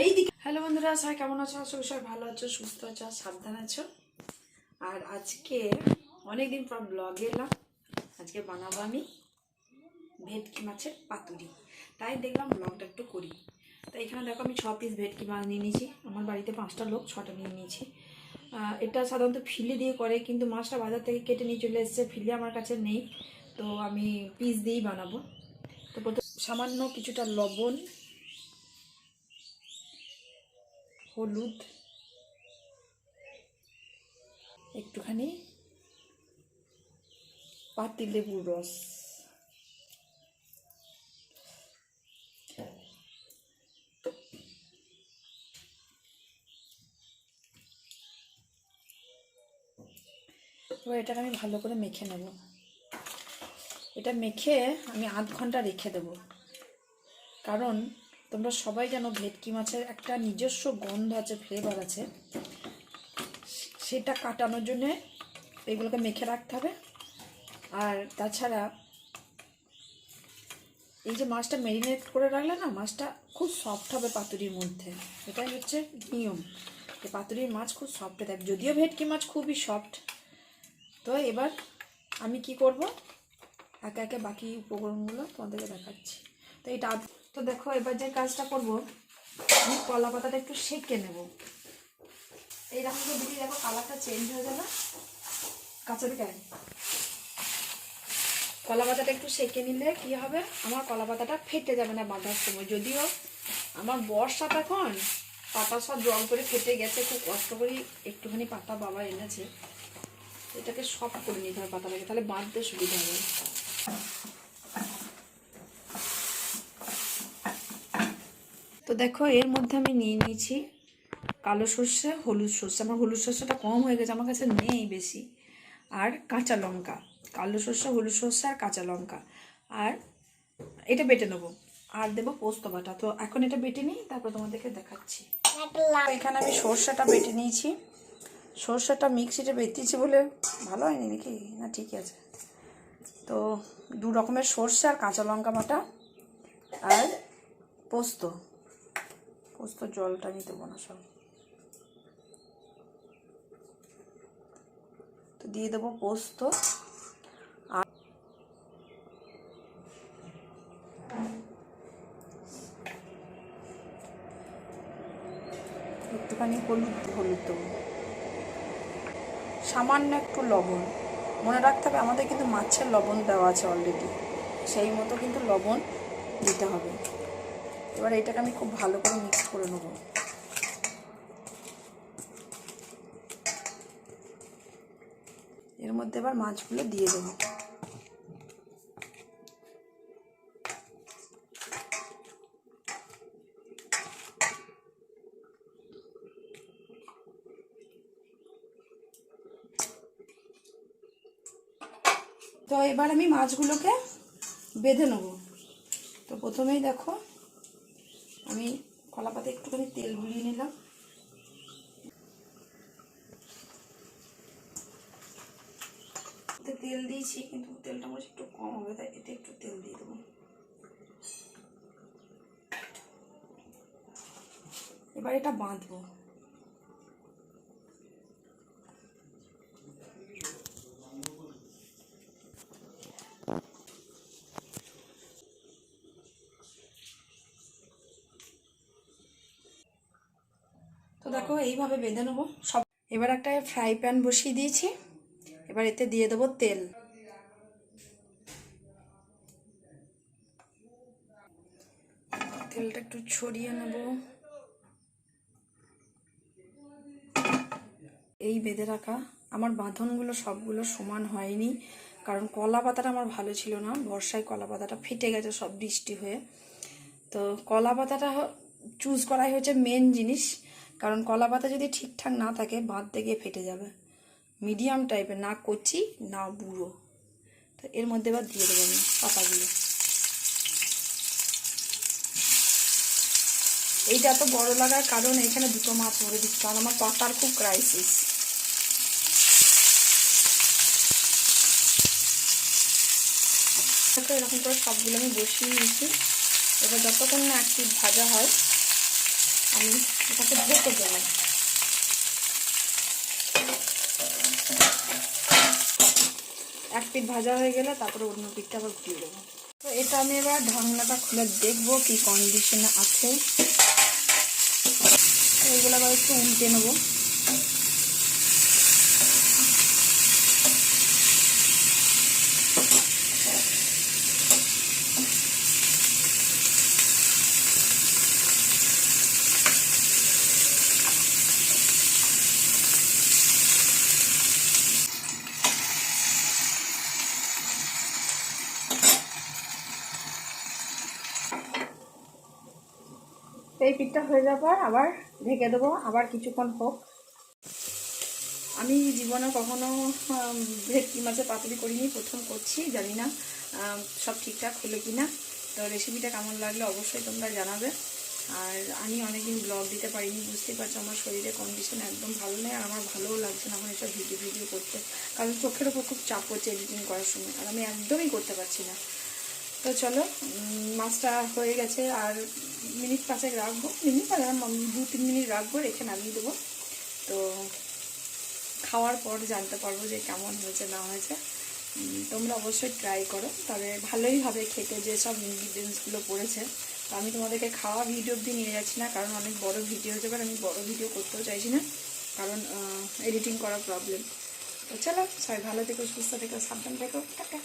এই হ্যালো বন্ধুরা, সবাই কেমন আছো? আশা সবাই ভালো আছো, সুস্থ আছো, আর সাবধান আছো। আর আজকে অনেকদিন পর ব্লগে এলাম। আজকে বানাবো আমি ভেটকি মাছের পাতুরি। তাই দেখলাম ব্লগটা একটু করি। তো এখানে দেখো আমি ছ পিস ভেটকি মাছ নিয়ে নিয়েছি। আমার বাড়িতে পাঁচটা লোক, ছটা নিয়ে নিয়েছি। এটা সাধারণত ফিলে দিয়ে করে, কিন্তু মাছটা বাজার থেকে কেটে নিয়ে চলে এসেছে। ফিলে আমার কাছে নেই, তো আমি পিস দিয়েই বানাবো। তো সামান্য কিছুটা লবণ হলুদ। একটুখানি পাতি লেবুর রস। এবার এটাকে আমি ভালো করে মেখে নেব। এটা মেখে আমি আধ ঘণ্টা রেখে দেব। কারণ তোমরা সবাই জানো ভেটকি মাছের একটা নিজস্ব গন্ধ আছে ফ্লেভার আছে। সেটা কাটানোর জন্যে এগুলোকে মেখে রাখতে হবে। আর তাছাড়া এই যে মাছটা ম্যারিনেট করে রাখলে না, মাছটা খুব সফট হবে পাতুরির মধ্যে। এটাই হচ্ছে নিয়ম। যে পাতুরির মাছ খুব সফট থাকে। যদিও ভেটকি মাছ খুবই সফট তো এবার আমি কি করব? একে একে বাকি উপকরণগুলো তোমাদেরকে দেখাচ্ছি। তো এটা তো দেখো, এবার যে কাজটা করব, আমি কলা পাতাটা একটু সেঁকে নেব। এইরকম করে দিদি, দেখো, কালারটা চেঞ্জ হয়ে যাবে কাঁচা দিকে কলা পাতাটা একটু সেঁকে নিলে কি হবে? আমার কলা পাতাটা ফেটে যাবে না বাঁধার সময়। যদিও আমার বর্ষা তখন পাতা সব জল করে ফেটে গেছে, খুব কষ্ট করে একটুখানি পাতা বাবা এনেছে। এটাকে সব করে নিতে হবে পাতাটাকে, তাহলে বাঁধতে সুবিধা হবে। তো দেখো, এর মধ্যে আমি নিয়ে নিয়েছি কালো সর্ষে, হলুদ সর্ষে। আমার হলুদ সর্ষেটা কম হয়ে গেছে, আমার কাছে নেই বেশি। আর কাঁচা লঙ্কা, কালো সর্ষে, হলুদ সর্ষে আর কাঁচা লঙ্কা। আর এটা বেটে নেব। আর দেবো পোস্ত বাটা। তো এখন এটা বেটে নিই, তারপর তোমাদেরকে দেখাচ্ছি। এখানে আমি সর্ষেটা বেটে নিয়েছি। সর্ষেটা মিক্সিতে বেটেছি বলে ভালো হয়নি নাকি? না, ঠিকই আছে। তো দু রকমের সর্ষে আর কাঁচা লঙ্কা বাটা আর পোস্ত। পোস্ত জলটা আমি দেবো না সব। তো দিয়ে দেবো পোস্ত। একটুখানি হলুদ হলুদ দেবো। সামান্য একটু লবণ। মনে রাখতে হবে, আমাদের কিন্তু মাছের লবণ দেওয়া আছে অলরেডি সেই মতো কিন্তু লবণ দিতে হবে। এবার এটাকে আমি খুব ভালো করে মিক্স করে নেব। এর মধ্যে এবার মাছগুলো দিয়ে দেবো। তো এবার আমি মাছগুলোকে বেঁধে নেব। তো প্রথমেই দেখো আমি কলা পাতে একটুখানি তেল গুলিয়ে নিলাম। তেল দিয়েছি, কিন্তু তেলটা আমার একটু কম হবে, তাই এতে একটু তেল দিয়ে দেবো। এবার এটা বাঁধবো। দেখো, এইভাবে বেঁধে নেব। সব এবার একটা ফ্রাই প্যান বসিয়ে দিয়েছি। এবার এতে দিয়ে দেবো তেল। তেলটা একটু ছড়িয়ে নেব। এই বেঁধে রাখা। আমার বাঁধনগুলো সবগুলো সমান হয়নি, কারণ কলা পাতাটা আমার ভালো ছিল না। বর্ষায় কলা পাতাটা ফেটে গেছে সব বৃষ্টি হয়ে। তো কলা পাতাটা চুজ করাই হচ্ছে মেন জিনিস। কারণ কলা পাতা যদি ঠিকঠাক না থাকে বাঁধতে গিয়ে ফেটে যাবে। মিডিয়াম টাইপের, না কচি, না বুড়ো। তো এর মধ্যে এবার দিয়ে দেবো আমি পাতাগুলো। এইটা এত বড় লাগার কারণ এখানে দুটো মাছ মরে দিচ্ছি কারণ আমার পাতার খুব ক্রাইসিস এরকম করে সবগুলো আমি বসিয়ে নিয়েছি। এবার যতক্ষণ না একটি ভাজা হয় আমি এটাকে ঢেকে দেবো। এক পিঠ ভাজা হয়ে গেলে তারপরে অন্য পিঠটা আবার ঘুরিয়ে দেবো। তো এটা আমি এবার ঢাকনাটা খুলে দেখব কি কন্ডিশনে আছে। এইগুলো আবার একটু উল্টে নেব। এই পিঠটা হয়ে যাওয়ার পর আবার ঢেকে দেবো, আবার কিছুক্ষণ হোক। আমি জীবনে কখনো ভেটকি মাছের পাতুরি করিনি, প্রথম করছি, জানি না সব ঠিকঠাক হলো কি না তো রেসিপিটা কেমন লাগল অবশ্যই তোমরা জানাবে। আর আমি অনেকদিন ব্লগ দিতে পারিনি, বুঝতেই পারছ আমার শরীরের কন্ডিশন একদম ভালো নেই, আর আমার ভালোও লাগছে না এখন এসব ভিডিও ভিডিও করতে। কারণ চোখের ওপর খুব চাপ পড়ছে এডিটিং করার সময়, আর আমি একদমই করতে পারছি না। তো চলো মাছটা হয়ে গেছে, আর মিনিট পাঁচেক রাখব। মিনিট পাঁচ দু তিন মিনিট রাখব, রেখে নামিয়ে দেবো। তো খাওয়ার পর জানতে পারব যে কেমন হয়েছে, না হয়েছে। তোমরা অবশ্যই ট্রাই করো। তবে ভালোই হবে খেতে যেসব ইনগ্রিডিয়েন্টসগুলো পড়েছে। তো আমি তোমাদেরকে খাওয়া ভিডিও অবধি নিয়ে যাচ্ছি না, কারণ অনেক বড় ভিডিও হতে পারে আমি বড় ভিডিও করতেও চাইছি না, কারণ এডিটিং করা প্রবলেম তো চলো, সবাই ভালো থেকো, সুস্থ থেকো, সাবধান থেকো, টাটা।